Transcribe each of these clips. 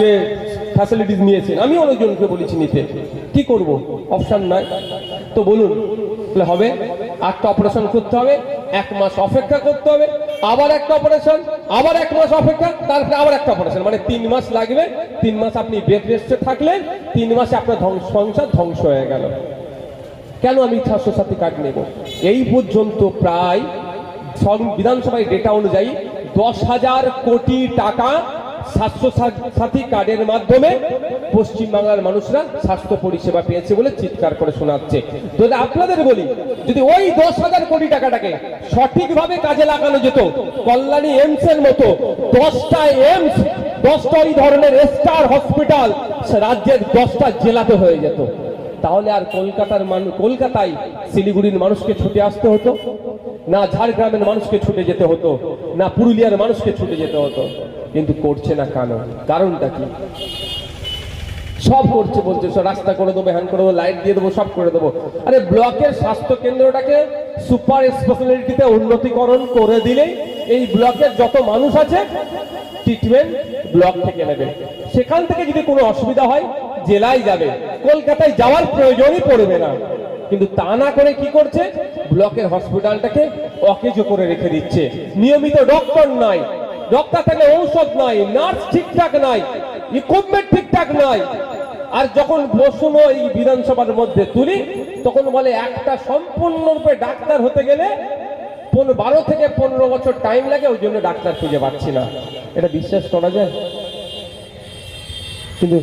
যে ফ্যাসিলিটিস নিয়েছেন, আমি অনেকজনকে বলেছি নিতে। কি করব? অপশন নাই। তো বলুন, তাহলে হবে একটা অপারেশন করতে হবে, এক মাস অপেক্ষা করতে হবে, আবার একটা অপারেশন আবার এক মাস অপেক্ষা, তারপরে আবার একটা অপারেশন মানে তিন মাস লাগবে, তিন মাস আপনি বেড রেস্টে থাকলেন, তিন মাসে আপনার ধ্বংস, সংসার ধ্বংস হয়ে গেল। কেন আমি স্বাস্থ্যসাথী কার্ড নেব? এই পর্যন্ত প্রায় বিধানসভায় ডেটা অনুযায়ী দশ হাজার কোটি টাকা স্বাস্থ্য সাথী কার্ডের মাধ্যমে পশ্চিমবাংলার মানুষরা স্বাস্থ্য পরিষেবা পেয়েছে বলে চিৎকার করে শোনাচ্ছে। যদি আপনাদের বলি, যদি ওই দশ হাজার কোটি টাকাটাকে সঠিকভাবে কাজে লাগানো যেত, কল্যাণী এমস এর মতো দশটা এমস দশটা ওই ধরনের স্টার হসপিটাল রাজ্যের দশটা জেলাতে হয়ে যেত। তাহলে আর কলকাতার মানুষ কলকাতায় শিলিগুড়ির মানুষকে ছুটে আসতে হতো? না ঝাড়গ্রামের মানুষকে ছুটে যেতে হতো? না পুরুলিয়ার মানুষকে ছুটে যেতে হতো? কিন্তু করছে না কেন? কারণটা কি? সব করছে বলছে রাস্তা করে দেবো, হ্যান করে দেবো, লাইট দিয়ে দেবো, সব করে দেবো। আরে ব্লকের স্বাস্থ্য কেন্দ্রটাকে সুপার স্পেশালিটিতে উন্নতিকরণ করে দিলেই এই ব্লকের যত মানুষ আছে ট্রিটমেন্ট ব্লক থেকে নেবে। সেখান থেকে যদি কোনো অসুবিধা হয়, জেলায় যাবে। কলকাতায় যাওয়ার প্রয়োজনই পড়বে না। কিন্তু তা না করে কি করছে? ব্লকের হসপিটালটাকে অকেজো করে রেখে দিচ্ছে। নিয়মিত ডক্টর নাই। ডক্টর থাকলে ঔষধ নাই নার্স ঠিকঠাক নাই ইকুইপমেন্ট ঠিকঠাক নাই আর যখন প্রশ্ন এই বিধানসভার মধ্যে তুলি, তখন বলে একটা সম্পূর্ণরূপে ডাক্তার হতে গেলে বারো থেকে পনেরো বছর টাইম লাগে, ওই জন্য ডাক্তার খুঁজে পাচ্ছি না। এটা বিশ্বাস করা যায়? কিন্তু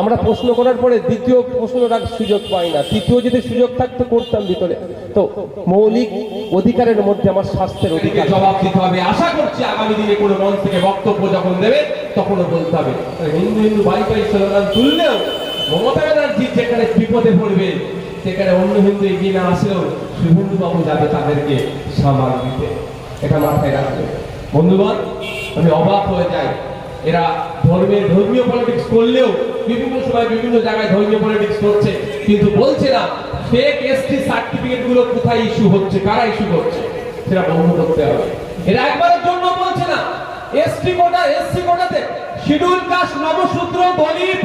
আমরা প্রশ্ন করার পরে দ্বিতীয় প্রশ্ন রাখার সুযোগ পাই না। তৃতীয় যদি সুযোগ থাকতো করতাম ভিতরে। তো মৌলিক অধিকারের মধ্যে আমার স্বাস্থ্যের অধিকার। জবাব দিতে হবে। আশা করছি আগামী দিনে কোনো মঞ্চ থেকে বক্তব্য যখন দেবে তখনও বলতে হবে। হিন্দু হিন্দু বাই বাই স্লোগান তুললেও মমতা ব্যানার্জি যেখানে বিপদে পড়বে সেখানে অন্য হিন্দু এগিয়ে না আসলেও শুভেন্দু বাবু যাবে তাদেরকে সামাল দিতে। এটা মাথায় রাখবে বন্ধুগণ আমি অবাক হয়ে যাই। এরা ধর্মের ধর্মীয় পলিটিক্স করলেও বিভিন্ন সময় বিভিন্ন জায়গায় ধর্মীয় পলিটিক্স করছে। কিন্তু বলছে না ফেক এসটি সার্টিফিকেটগুলো কোথায় ইস্যু হচ্ছে, কারা ইস্যু করছে? সেটা বন্ধ করতে হবে। এরা একবারের জন্য বলছে না এসটি কোটা এসসি কোটাতে শিডিউল কাস্ট, নবসূত্র, দলিত,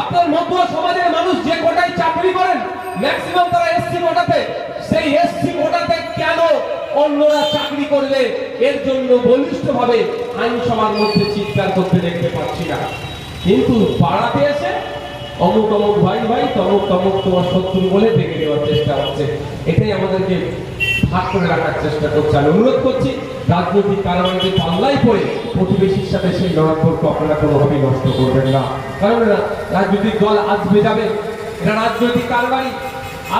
আপনার মধ্য সমাজের মানুষ যে কোটায় চাকরি করেন ম্যাক্সিমাম তারা এসসি কোটাতে, সেই এসসি অন্যরা চাকরি করলে এর জন্য বলিষ্ঠভাবে আইনসভার মধ্যে চিৎকার করতে দেখতে পাচ্ছি না। কিন্তু পাড়াতে এসে অমুক অমুক ভাই ভাই, তমুক তমুক তোমার শত্রু বলে দেখে দেওয়ার চেষ্টা হচ্ছে। এটাই আমাদেরকে ভাগ করে রাখার চেষ্টা করছে। আমি অনুরোধ করছি, রাজনৈতিক কারণে পাল্লাই পড়ে প্রতিবেশীর সাথে সেই সম্পর্ক আপনারা কোনোভাবেই নষ্ট করবেন না। কারণ রাজনৈতিক দল আসবে যাবে এরা রাজনৈতিক কারবারি।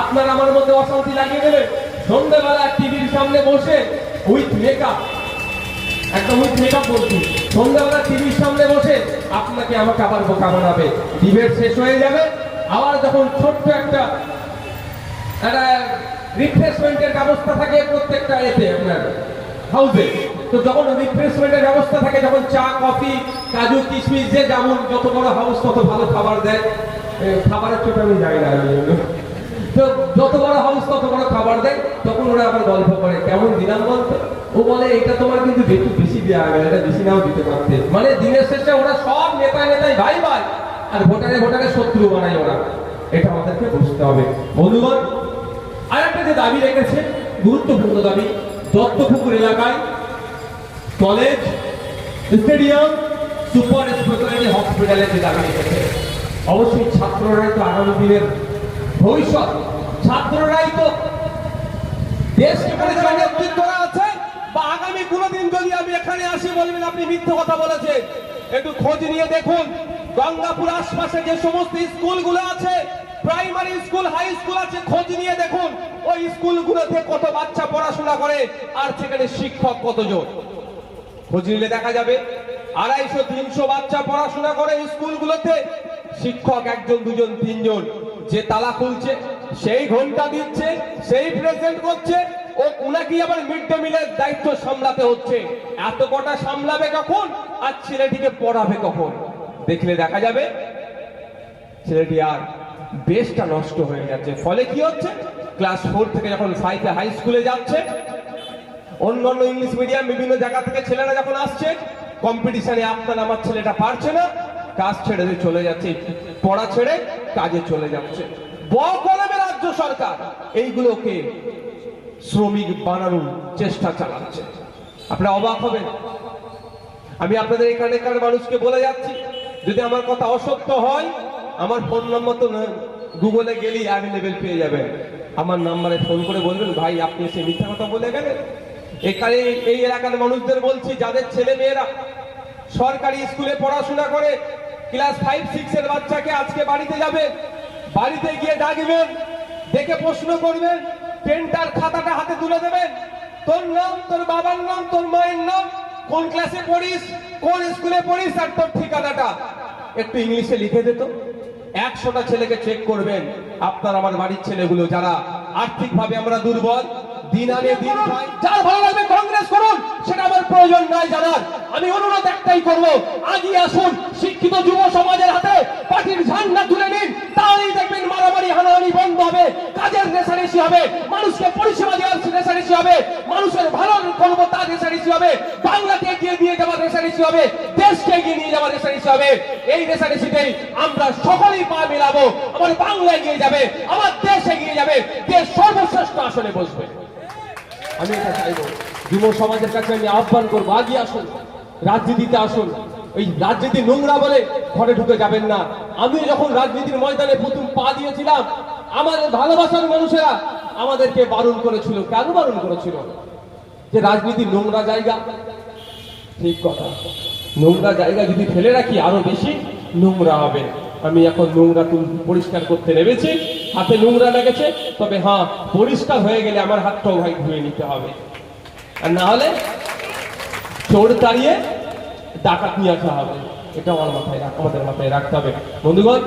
আপনার আমার মধ্যে অশান্তি লাগিয়ে দেবে সন্ধ্যাবেলা টিভির সামনে বসে উইথ মেকআপ একদম উইথ মেকআপ বলছি। সন্ধ্যাবেলা টিভির সামনে বসে আপনাকে আমাকে আবার বোকা বানাবে। ডিবেট শেষ হয়ে যাবে। আবার যখন ছোট্ট একটা রিফ্রেশমেন্টের ব্যবস্থা থাকে প্রত্যেকটা এতে আপনার হাউসে তো যখন রিফ্রেশমেন্টের ব্যবস্থা থাকে, যখন চা, কফি, কাজু, কিশমিশ, যে যেমন যত বড় হাউস তত ভালো খাবার দেয়। খাবারের চোটে আমি যাই না। তো যত বড় হাউস তত বড় খাবার দেয়, তখন ওরা আবার গল্প করে, কেমন দিলাম বলতো? ও বলে এটা তোমার কিন্তু একটু বেশি দেওয়া গেল, এটা বেশি নাও দিতে পারতে। মানে দিনের শেষে ওরা সব নেতা নেতাই ভাই ভাই আর ভোটারে ভোটারে শত্রু বানায় ওরা। এটা আমাদেরকে বুঝতে হবে। বন্ধুগণ, আরেকটা যে দাবি রেখেছে, গুরুত্বপূর্ণ দাবি, দত্তপুকুর এলাকায় কলেজ স্টেডিয়াম সুপার স্পেশালিটি হসপিটালের যে দাবি রেখেছে। অবশ্যই ছাত্ররাই তো আগামী দিনের ভবিষ্যৎ ছাত্ররাই তো আছে বা আগামী যদি আমি এখানে আসি বলবেন, আপনি মিথ্যে কথা বলেছেন। একটু খোঁজ নিয়ে দেখুন, গঙ্গাপুর আশপাশে যে সমস্ত স্কুলগুলো আছে, প্রাইমারি স্কুল, হাই স্কুল আছে, খোঁজ নিয়ে দেখুন, ওই স্কুলগুলোতে কত বাচ্চা পড়াশোনা করে, আর সেখানে শিক্ষক কতজন। খোঁজ নিলে দেখা যাবে, আড়াইশো, তিনশো বাচ্চা পড়াশোনা করে স্কুলগুলোতে, শিক্ষক একজন, দুজন, তিনজন। যে তালা খুলছে, সেই ঘণ্টা দিচ্ছে, সেই প্রেজেন্ট করছে, ও উনাকে আবার মিড ডে মিলের দায়িত্ব সামলাতে হচ্ছে। এত কটা সামলাবে কখন? আর ছেলেটিকে পড়াবে কখন? দেখলে দেখা যাবে, ছেলেটি আর বেশটা নষ্ট হয়ে যাচ্ছে। ফলে কি হচ্ছে? ক্লাস ফোর থেকে যখন ফাইভে হাই স্কুলে যাচ্ছে অন্য অন্য ইংলিশ মিডিয়াম বিভিন্ন জায়গা থেকে ছেলেরা যখন আসছে কম্পিটিশনে আপনার আমার ছেলেটা পারছে না কাজ ছেড়ে চলে যাচ্ছে। পড়া ছেড়ে কাজে চলে যাচ্ছে। বকলমে রাজ্য সরকার, এইগুলোকে শ্রমিক বানানোর চেষ্টা চালাচ্ছে। আপনারা অবাক হবেন। আমি আপনাদের এখানকার মানুষকে বলে যাচ্ছি, যদি আমার কথা অসত্য হয়, আমার ফোন নম্বর তো গুগলে গেলেই অ্যাভেলেবেল পেয়ে যাবেন আমার নাম্বারে ফোন করে বলবেন, ভাই, আপনি এসে মিথ্যা কথা বলে গেলেন। এখানে এই এলাকার মানুষদের বলছি, যাদের ছেলে মেয়েরা সরকারি স্কুলে পড়াশোনা করে ক্লাস ফাইভ সিক্স এর বাচ্চাকে আজকে বাড়িতে যাবে। বাড়িতে গিয়ে ডাকবেন, দেখে প্রশ্ন করবেন, পেনটার খাতাটা হাতে তুলে দেবেন। তোর নাম, তোর বাবার নাম, তোর মায়ের নাম, কোন ক্লাসে পড়িস, কোন স্কুলে পড়িস, আর তোর ঠিকানাটা। একটু ইংলিশে লিখে দিত একশোটা ছেলেকে চেক করবেন। আপনার, আমার বাড়ির ছেলেগুলো যারা আর্থিকভাবে আমরা দুর্বল দিন আনে দিন খাই যার ভালো লাগবে কংগ্রেস করুন, সেটা আমার প্রয়োজন নাই জানার আমি অনুরোধ একটাই করব আগিয়ে আসুন, শিক্ষিত যুব সমাজের হাতে পার্টির ঝান্ডা তুলে নিন তাহলেই দেখবেন মারামারি, হানাহানি বন্ধ হবে, কাজের রেশারেশি হবে, মানুষকে পরিষেবা দেওয়ার রেশারেশি হবে, মানুষের ভালো করব তার রেশারেশি হবে, বাংলাকে এগিয়ে নিয়ে যাওয়ার রেশারেশি হবে, দেশকে এগিয়ে নিয়ে যাওয়ার রেশারেশি হবে। এই রেশারেশিতেই আমরা সকলেই পা মেলাবো, আমার বাংলা এগিয়ে যাবে, আমার দেশ এগিয়ে যাবে, দেশ সর্বশ্রেষ্ঠ আসনে বসবে। আমি এটা চাইব। যুব সমাজের কাছে আমি আহ্বান করব, আগিয়ে আসুন, রাজনীতিতে আসুন। ওই রাজনীতি নোংরা বলে ঘরে ঢুকে যাবেন না। আমি যখন রাজনীতির ময়দানে প্রথম পা দিয়েছিলাম আমাদের ভালোবাসার মানুষেরা আমাদেরকে বারণ করেছিল। কেন বারণ করেছিল? যে রাজনীতি নোংরা জায়গা। ঠিক কথা। নোংরা জায়গা যদি ফেলে রাখি, আরও বেশি নোংরা হবে। আমি এখন নোংরা তুল পরিষ্কার করতে নেমেছি, হাতে নোংরা লেগেছে, তবে হ্যাঁ পরিষ্কার হয়ে গেলে আমার হাতটাও ভাই ধুয়ে নিতে হবে। আর না হলে চোর তাড়িয়ে ডাকাত নিয়ে আসা হবে। এটা আমার মাথায় আমাদের মাথায় রাখতে হবে। বন্ধুগণ